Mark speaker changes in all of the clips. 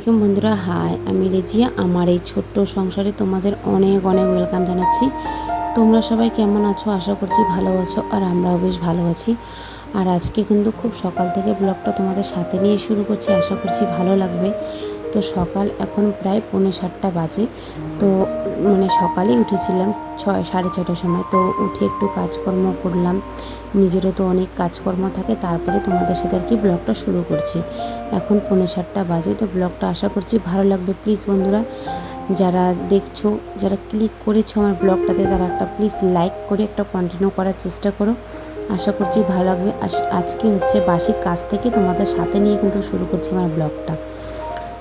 Speaker 1: আলাইকুম বন্ধুরা, হাই। আমি রেজিয়া। আমার এই ছোট্ট সংসারে তোমাদের অনেক অনেক ওয়েলকাম জানাচ্ছি। তোমরা সবাই কেমন আছো? আশা করছি ভালো আছো আর আমরাও বেশ ভালো আছি। আর আজকে কিন্তু খুব সকাল থেকে ব্লগটা তোমাদের সাথে নিয়ে শুরু করছি। আশা করছি ভালো লাগবে। তো সকাল এখন প্রায় পৌনে সাতটা বাজে। তো মানে সকালেই উঠেছিলাম ছয়, সাড়ে ছটার সময়। তো উঠে একটু কাজকর্ম করলাম। নিজেরও তো অনেক কাজকর্ম থাকে, তারপরে তোমাদের সাথে আর কি ব্লগটা শুরু করছি। এখন পৌনে সাতটা বাজে, তো ব্লগটা আশা করছি ভালো লাগবে। প্লিজ বন্ধুরা, যারা দেখছ, যারা ক্লিক করেছ আমার ব্লগটাতে, তারা একটা প্লিজ লাইক করে একটা কন্টিনিউ করার চেষ্টা করো। আশা করছি ভালো লাগবে। আজ- আজকে হচ্ছে বাসি কাজ থেকে তোমাদের সাথে নিয়ে কিন্তু শুরু করছি আমার ব্লগটা।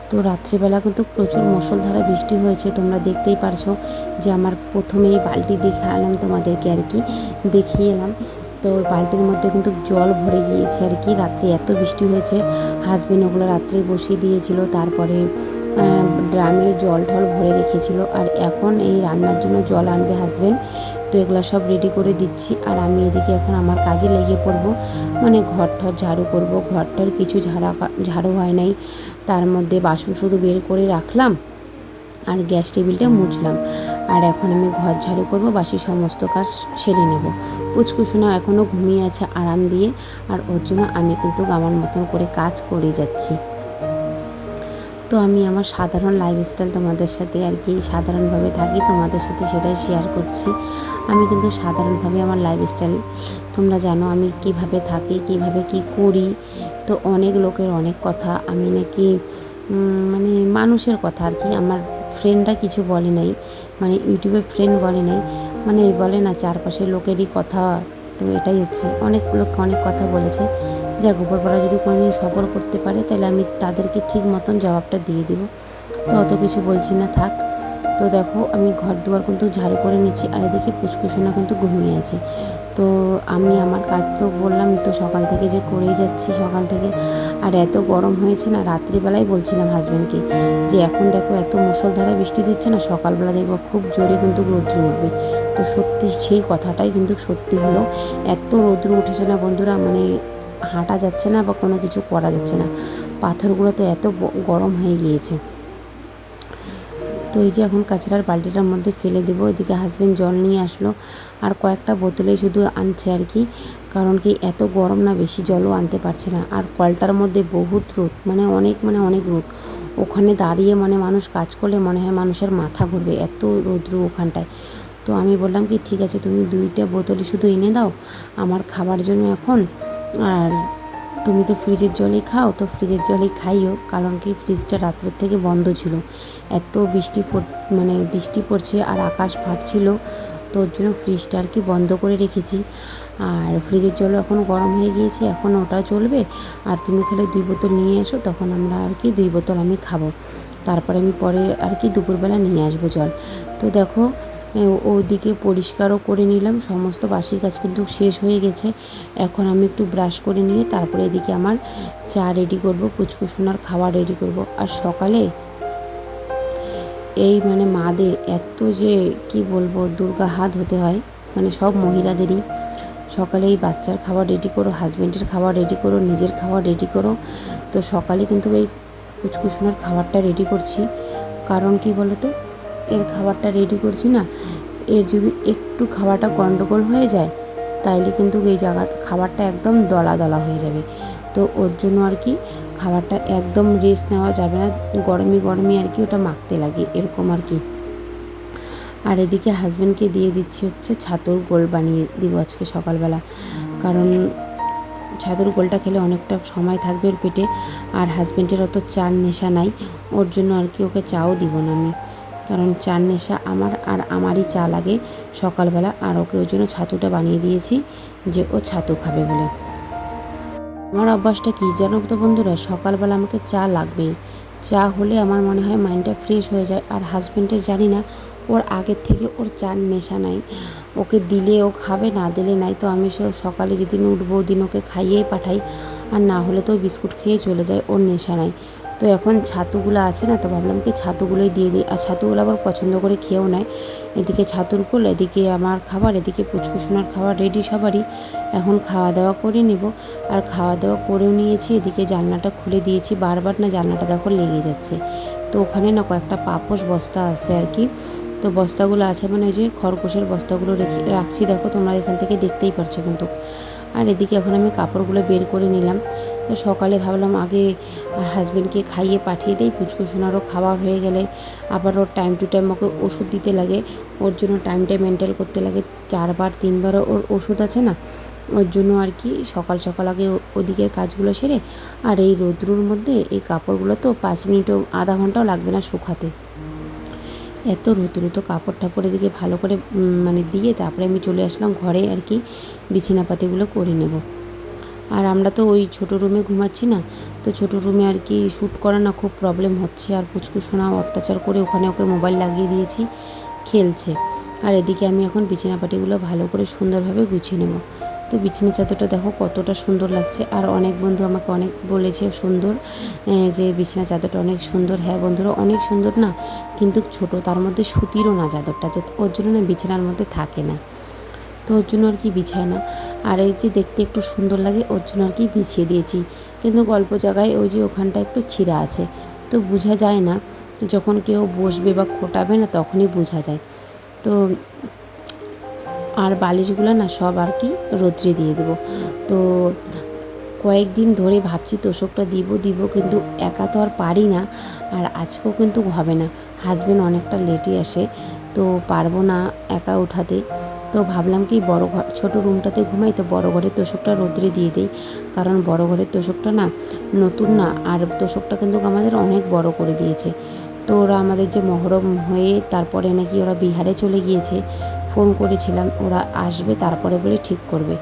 Speaker 1: তো রাত্রিবেলা কিন্তু প্রচুর মুষলধারা বৃষ্টি হয়েছে, তোমরা দেখতেই পারছ যে আমার প্রথমেই বালতি দেখালাম তোমাদেরকে আর কি দেখিয়ে এলাম। তো বালতির মধ্যে কিন্তু জল ভরে গিয়েছে আর কি। রাত্রে এত বৃষ্টি হয়েছে। হাজবেন্ড ওগুলো রাত্রে বসিয়ে দিয়েছিল, তারপরে ড্রামে জল টল ভরে রেখেছিল। আর এখন এই রান্নার জন্য জল আনবে হাজবেন্ড তো এগুলো সব রেডি করে দিচ্ছি। আর আমি এদিকে এখন আমার কাজে লেগে পড়ব। মানে ঘর ঠর ঝাড়ু করব। ঘর টর কিছু ঝাড়া, ঝাড়ু হয় নাই। তার মধ্যে বাসন শুধু বের করে রাখলাম। আর গ্যাস টেবিলটা মুছলাম। আর এখন আমি ঘর ঝাড়ু করব, বাসি সমস্ত কাজ সেরে নেব। পুচকুসোনা এখনও ঘুমিয়ে আছে আরাম দিয়ে, আর ওর জন্য আমি কিন্তু আমার মতন করে কাজ করে যাচ্ছি। তো আমি আমার সাধারণ লাইফস্টাইল তোমাদের সাথে আর কি সাধারণভাবে থাকি, তোমাদের সাথে সেটাই শেয়ার করছি। আমি কিন্তু সাধারণভাবে আমার লাইফস্টাইল তোমরা জানো আমি কীভাবে থাকি, কীভাবে কি করি। তো অনেক লোকের অনেক কথা, আমি নাকি মানে মানুষের কথা আর কি, আমার ফ্রেন্ডরা কিছু বলে নাই মানে ইউটিউবে ফ্রেন্ড বলে নাই মানে বলে না চারপাশের লোকেরই কথা তো এটাই হচ্ছে। অনেক লোক অনেক কথা বলেছে। যা গোবরপাড়া যদি কোনোদিন সফর করতে পারে তাহলে আমি তাদেরকে ঠিক মতন জবাবটা দিয়ে দিব। তো অত কিছু বলছি না থাক। তো দেখো আমি ঘর দুয়ার কিন্তু ঝাড়ু করে নিচ্ছি আর এদিকে পুচকুসোনা কিন্তু ঘুমিয়ে আছে। তো আমি আমার কাজ তো বললাম তো সকাল থেকে যে করেই যাচ্ছি সকাল থেকে আর এত গরম হয়েছে না, রাত্রিবেলায় বলছিলাম হাজব্যান্ডকে যে এখন দেখো এত মুসলধারা বৃষ্টি দিচ্ছে না, সকালবেলা দেখব খুব জোরে কিন্তু রৌদ্র উঠবে। তো সত্যি সেই কথাটাই কিন্তু সত্যি হলো। এত রৌদ্র উঠেছে না বন্ধুরা মানে হাঁটা যাচ্ছে না বা কোনো কিছু করা যাচ্ছে না। পাথরগুলো তো এত গরম হয়ে গিয়েছে। তো এই যে এখন কাচড়ার বালতিটার মধ্যে ফেলে দেবো, এদিকে হাজবেন্ড জল নিয়ে আসলো। আর কয়েকটা বোতলেই শুধু আনছে আর কি, কারণ কি এত গরম না, বেশি জলও আনতে পারছে না। আর কলটার মধ্যে বহুত রোদ মানে অনেক মানে অনেক রোদ। ওখানে দাঁড়িয়ে মানে মানুষ কাজ করলে মনে হয় মানুষের মাথা ঘুরবে, এত রৌদ্র ওখানটায়। তো আমি বললাম কি, ঠিক আছে, তুমি দুইটা বোতলই শুধু এনে দাও, আমার খাবার জন্য এখন। আর তুমি তো ফ্রিজের জলই খাও, তো ফ্রিজের জলই খাইও, কারণ কি ফ্রিজটা রাত্রের থেকে বন্ধ ছিল। এত বৃষ্টি পড়- মানে বৃষ্টি পড়ছে আর আকাশ ফাটছিল, তো ওর জন্য ফ্রিজটা আর কি বন্ধ করে রেখেছি। আর ফ্রিজের জলও এখন গরম হয়ে গিয়েছে, এখন ওটা চলবে। আর তুমি খালি দুই বোতল নিয়ে এসো, তখন আমরা আর কি দুই বোতল আমি খাব। তারপরে আমি পরে আর কি দুপুরবেলা নিয়ে আসব জল। তো দেখো ওদিকে পরিষ্কারও করে নিলাম। সমস্ত বাসি কাজ কিন্তু শেষ হয়ে গেছে। এখন আমি একটু ব্রাশ করে নিয়ে তারপরে এদিকে আমার চা রেডি করব, পুচকুসোনার খাবার রেডি করব। আর সকালে এই মানে মাদের এত যে কি বলব, দুর্গা হাত হতে হয় মানে সব মহিলাদেরই। সকালে এই বাচ্চার খাবার রেডি করো হাজব্যান্ডের খাবার রেডি করো, নিজের খাবার রেডি করো। তো সকালে কিন্তু এই কুচকুচুনার খাবারটা রেডি করছি। কারণ কি বলো তো এর খাবারটা রেডি করছি না, এর যদি একটু খাবারটা গন্ডগোল হয়ে যায়, তাইলে কিন্তু এই জায়গা, খাবারটা একদম দলা দলা হয়ে যাবে। তো ওর জন্য আর কি, খাবারটা একদম রেস্ট নেওয়া যাবে না, গরমে গরমে আর কি ওটা মাখতে লাগে, এরকম আর কি। আর এদিকে হাজব্যান্ডকে দিয়ে দিচ্ছি হচ্ছে ছাতুর গোল বানিয়ে দিব আজকে সকালবেলা, কারণ ছাতুর গোলটা খেলে অনেকটা সময় থাকবে ওর পেটে, আর হাজব্যান্ডের অত চার নেশা নাই, ওর জন্য আর কি ওকে চাও দিব না আমি। কারণ চার নেশা আমার আর আমারই চা লাগে। সকালবেলা আর ওকে ওই জন্য ছাতুটা বানিয়ে দিয়েছি যে ও ছাতু খাবে বলে। আমার অভ্যাসটা কী জানো তো বন্ধুরা? সকালবেলা আমাকে চা লাগবেই চা হলে আমার মনে হয় মাইন্ডটা ফ্রেশ হয়ে যায়। আর হাজব্যান্ডের জানি না, ওর আগের থেকে ওর চার নেশা নাই। ওকে দিলে ও খাবে, না দিলে নাই। তো আমি সকালে যেদিন উঠবো ওদিন ওকে খাইয়েই পাঠাই। আর না হলে তো বিস্কুট খেয়ে চলে যায়, ওর নেশা নাই। তো এখন ছাতুগুলো আছে না, তো ভাবলাম কি ছাতুগুলোই দিয়ে দিই। আর ছাতুগুলো আবার পছন্দ করে খেয়েও নেয়। এদিকে ছাতুর কোল, এদিকে আমার খাবার, এদিকে পুচকুসোনার খাবার রেডি সবারই। এখন খাওয়া দাওয়া করে নেব। আর খাওয়া দাওয়া করেও নিয়েছি, এদিকে জানলাটা খুলে দিয়েছি। বারবার না জানলাটা দেখো লেগে যাচ্ছে। তো ওখানে না কয়েকটা পাপোশ বস্তা আছে আর কি। তো বস্তাগুলো আছে মানে ওই যে খরগোশের বস্তাগুলো রেখে, রাখছি। দেখো তোমরা এখান থেকে দেখতেই পারছ কিন্তু। আর এদিকে এখন আমি কাপড়গুলো বের করে নিলাম। তো সকালে ভাবলাম আগে হাজব্যান্ডকে খাইয়ে পাঠিয়ে দেই পুচকুসোনারও খাওয়া হয়ে গেলে। আবার ওর টাইম টু টাইম ওকে ওষুধ দিতে লাগে। ওর জন্য টাইমটা মেনটেন করতে লাগে। চারবার তিনবার ওর ওষুধ আছে না? ওর জন্য আর কি সকাল সকাল আগে ওদিকের কাজগুলো সেরে আর এই রৌদ্রুর মধ্যে এই কাপড়গুলো তো পাঁচ মিনিটও, আধা ঘন্টাও লাগবে না শুকাতে। এত রুতু রুতো কাপড় টাপড় এদিকে ভালো করে মানে দিয়ে তারপরে আমি চলে আসলাম ঘরে আর কি। বিছানাপাতিগুলো করে নেব। আর আমরা তো ওই ছোটো রুমে ঘুমাচ্ছি না, তো ছোটো রুমে আর কি শ্যুট করা না খুব প্রবলেম হচ্ছে। আর পুচকু সোনা অত্যাচার করে ওখানে ওকে মোবাইল লাগিয়ে দিয়েছি, খেলছে। আর এদিকে আমি এখন বিছানাপাতিগুলো ভালো করে সুন্দরভাবে গুছিয়ে নেব। তো বিছানা চাদরটা দেখো কতটা সুন্দর লাগছে। আর অনেক বন্ধু আমাকে অনেক বলেছে সুন্দর যে বিছানা চাদরটা অনেক সুন্দর। হ্যাঁ বন্ধুরা, অনেক সুন্দর না, কিন্তু ছোট তার মধ্যে সুতিরও না চাদরটা, যে ওর জন্য না বিছানার মধ্যে থাকে না। তো ওর জন্য আর কি বিছায় না। আর এই যে দেখতে একটু সুন্দর লাগে, ওর জন্য আর কি বিছিয়ে দিয়েছি। কিন্তু গল্প জায়গায় ওই যে ওখানটা একটু ছিঁড়া আছে। তো বোঝা যায় না, যখন কেউ বসবে বা খোটাবে না তখনই বোঝা যায়। তো আর বালিশগুলো না সব আর কি রোদ্রে দিয়ে দেবো। তো কয়েকদিন ধরে ভাবছি তোষকটা দিব দিব কিন্তু একা তো আর পারি না। আর আজকেও কিন্তু হবে না। হাজবেন্ড অনেকটা লেটে আসে, তো পারব না একা উঠাতে। তো ভাবলাম কি বড় ঘর, ছোটো রুমটাতে ঘুমাই, তো বড় ঘরের তোষকটা রোদ্রে দিয়ে দিই। কারণ বড় ঘরের তোষকটা না নতুন না, আর তোষকটা কিন্তু আমাদের অনেক বড় করে দিয়েছে। তো ওরা আমাদের যে মহরম হয়ে তারপরে নাকি ওরা বিহারে চলে গিয়েছে, ফোন করেছিলাম, ওরা আসবে, তারপরে বলে ঠিক করবে।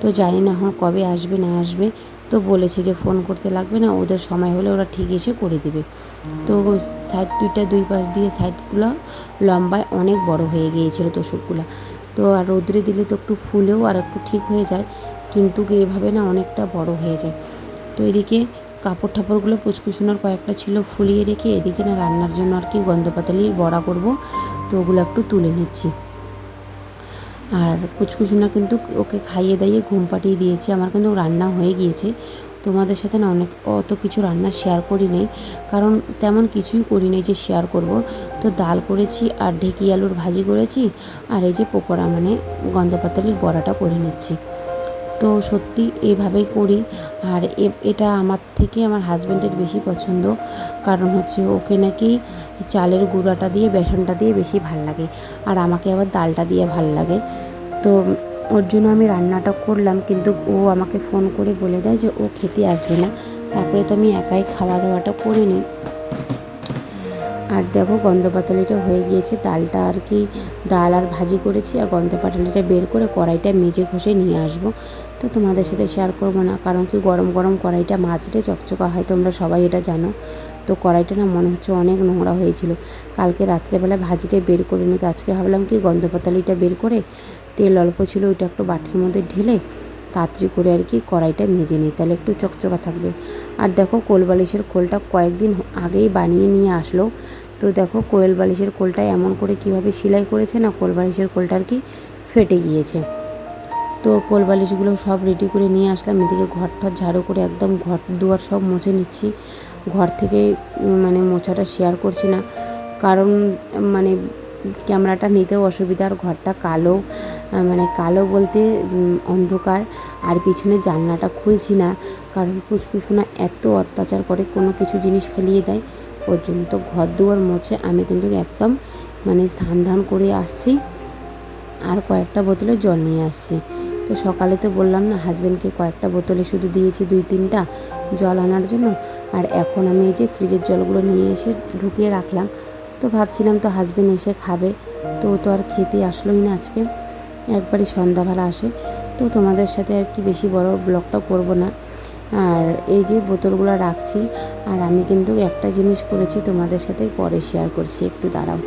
Speaker 1: তো জানি না এখন কবে আসবে, না আসবে, তো বলেছে যে ফোন করতে লাগবে না, ওদের সময় হলে ওরা ঠিক এসে করে দেবে। তো সাইড দুইটা, দুই পাশ দিয়ে সাইডগুলো লম্বায় অনেক বড় হয়ে গিয়েছিল তোষকগুলো। তো আর রোদ্রে দিলে তো একটু ফুলেও আর একটু ঠিক হয়ে যায়, কিন্তু এভাবে না অনেকটা বড় হয়ে যায়। তো এদিকে কাপড় ঠাপড়গুলো পুচকুচুনোর কয়েকটা ছিল ফুলিয়ে রেখে এদিকে না রান্নার জন্য আর কি গন্ধপাতালির বড়া করব, তো ওগুলো একটু তুলে নিচ্ছি। আর পুচকুচুনা কিন্তু ওকে খাইয়ে দাইয়ে ঘুম পাঠিয়ে দিয়েছি, আমার কিন্তু রান্না হয়ে গিয়েছে তোমাদের সাথে না অনেক অত কিছু রান্না শেয়ার করি নেই, কারণ তেমন কিছুই করি নেই যে শেয়ার করব। তো ডাল করেছি, আর ঢেকি আলুর ভাজি করেছি, আর এই যে পকোড়া মানে গন্ধপাতালির বড়াটা করে নিচ্ছি। তো সত্যি এইভাবেই করি, আর এটা আমার থেকে আমার হাজব্যান্ডের বেশি পছন্দ, কারণ হচ্ছে ওকে নাকি চালের গুঁড়াটা দিয়ে, বেসনটা দিয়ে বেশি ভালো লাগে, আর আমাকে আবার ডালটা দিয়ে ভালো লাগে। তো ওর জন্য আমি রান্নাটা করলাম, কিন্তু ও আমাকে ফোন করে বলে দেয় যে ও খেতে আসবে না। তারপরে তো আমি একাই খাওয়া দাওয়াটা করে নিই। আর দেখো গন্ধপাতালিটা হয়ে গিয়েছে, ডালটা আর কি ডাল আর ভাজি করেছি, আর গন্ধপাতালিটা বের করে কড়াইটা মেজে ঘষে নিয়ে আসব। তো তোমাদের সাথে শেয়ার করব না, কারণ কি গরম গরম কড়াইটা মাজলে চকচকা হয়, তোমরা সবাই এটা জানো। তো কড়াইটা না মনে হচ্ছে অনেক নোংরা হয়েছিল। কালকে রাত্রেবেলা ভাজিটা বের করে নিতে আজকে ভাবলাম কি গন্ধপাতালিটা বের করে তেল অল্প ছিল, ওইটা একটু বাটির মধ্যে ঢেলে তাড়াতাড়ি করে আর কি কড়াইটা মেজে নিই। তাহলে একটু চকচকা থাকবে। আর দেখো কোল বালিশের খোলটা কয়েকদিন আগেই বানিয়ে নিয়ে আসলো। তো দেখো কোয়েল বালিশের কোলটা এমন করে কীভাবে সেলাই করেছে না কোল বালিশের কোলটা আর কি ফেটে গিয়েছে। তো কোল বালিশগুলো সব রেডি করে নিয়ে আসলাম। এদিকে ঘর টর ঝাড়ু করে একদম ঘর দুয়ার সব মুছে নিচ্ছি। ঘর থেকে মানে মোছাটা শেয়ার করছি না। কারণ মানে ক্যামেরাটা নিতেও অসুবিধা, আর ঘরটা কালো মানে কালো বলতে অন্ধকার, আর পিছনে জানলাটা খুলছি না, কারণ পুচকুসোনা এত অত্যাচার করে, কোনো কিছু জিনিস ফেলিয়ে দেয়, ওর জন্য তো ঘর দুয়ার মোছে, আমি কিন্তু একদম মানে সান্ধান করে আসছি, আর কয়েকটা বোতলে জল নিয়ে আসছি। তো সকালে তো বললাম না হাজব্যান্ডকে কয়েকটা বোতলে শুধু দিয়েছি দুই তিনটা জল আনার জন্য, আর এখন আমি এই যে ফ্রিজের জলগুলো নিয়ে এসে ঢুকিয়ে রাখলাম তো ভাবছিলাম তো হাজব্যান্ড এসে খাবে। তো তো আর খেতে আসলোই না আজকে। একবারই সন্ধ্যাবেলা আসে। তো তোমাদের সাথে আর কি বেশি বড় ব্লগটা করব না। আর এই যে বোতলগুলো রাখছি, আর আমি কিন্তু একটা জিনিস করেছি তোমাদের সাথে পরে শেয়ার করছি, একটু দাঁড়াও।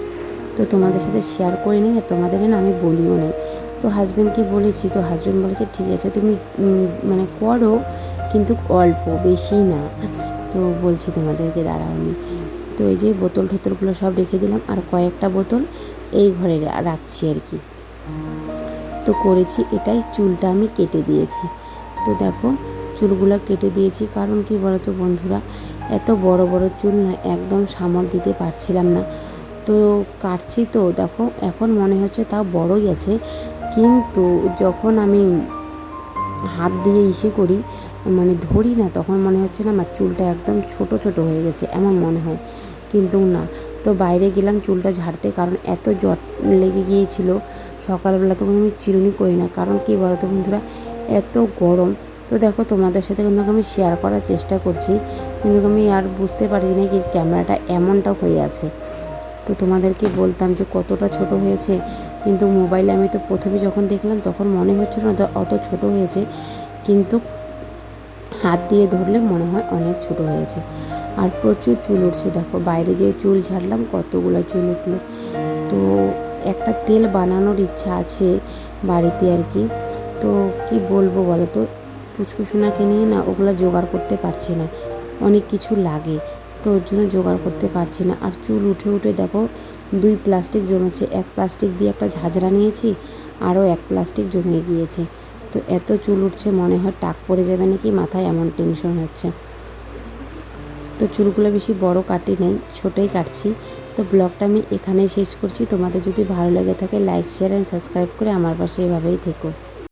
Speaker 1: তো তোমাদের সাথে শেয়ার করে নিই, আর তোমাদের না আমি বলিও নেই তো হাজব্যান্ডকে বলেছি, তো হাজব্যান্ড বলেছে, ঠিক আছে, তুমি মানে করো, কিন্তু অল্প, বেশি না। তো বলছি তোমাদেরকে, দাঁড়াও আমি। তো এই যে বোতল টোতলগুলো সব রেখে দিলাম আর কয়েকটা বোতল এই ঘরে রাখছি আর কি। তো করেছি এটাই, চুলটা আমি কেটে দিয়েছি। তো দেখো, চুলগুলো কেটে দিয়েছি, কারণ কি বলতো বন্ধুরা, এত বড় বড় চুল না একদম সামাল দিতে পারছিলাম না। তো কাটছি তো, দেখো, এখন মনে হচ্ছে তাও বড়ই আছে কিন্তু যখন আমি হাত দিয়ে ইসে করি মানে ধরি না, তখন মনে হচ্ছে না আমার চুলটা একদম ছোট ছোট হয়ে গেছে, এমন মনে হয়। কিন্তু না। তো বাইরে গেলাম চুলটা ঝাড়তে কারণ এত জট লেগে গিয়েছিল। সকালবেলা তখন আমি চিরুনি করি না। কারণ কি বলতো বন্ধুরা, এত গরম। তো দেখো তোমাদের সাথে কিন্তু আমি শেয়ার করার চেষ্টা করছি। কিন্তু আমি আর বুঝতে পারছি না কি ক্যামেরাটা এমনটা হয়ে আছে। তো তোমাদেরকে বলতাম যে কতটা ছোট হয়েছে। কিন্তু মোবাইলে আমি তো প্রথমে যখন দেখলাম তখন মনে হচ্ছিল না তো অত ছোট হয়েছে। কিন্তু হাত দিয়ে ধরলে মনে হয় অনেক ছোট হয়েছে। আর প্রচুর চুল উঠছে, দেখো। বাইরে যে চুল ঝাড়লাম, কতগুলো চুল উঠল। তো একটা তেল বানানোর ইচ্ছা আছে বাড়িতে আর কি। তো কি বলব বলো তো? পুচকুসোনাকে নিয়ে না ওগুলো জোগাড় করতে পারছি না। অনেক কিছু লাগে, তো ওর জন্য জোগাড় করতে পারছি না। আর চুল উঠে উঠে দেখো, দুই প্লাস্টিক জমেছে। এক প্লাস্টিক দিয়ে একটা ঝাঁঝরা নিয়েছি, আরও এক প্লাস্টিক জমে গিয়েছে। তো এত চুল উঠছে, মনে হয় টাক পড়ে যাবে নাকি, মাথায় এমন টেনশন হচ্ছে। তো চুলগুলো বেশি বড় কাটি নেই, ছোটোই কাটছি। তো ব্লগটা আমি এখানেই শেষ করছি। তোমাদের যদি ভালো লেগে থাকে লাইক শেয়ার অ্যান্ড সাবস্ক্রাইব করে আমার পাশে এভাবেই থেকো।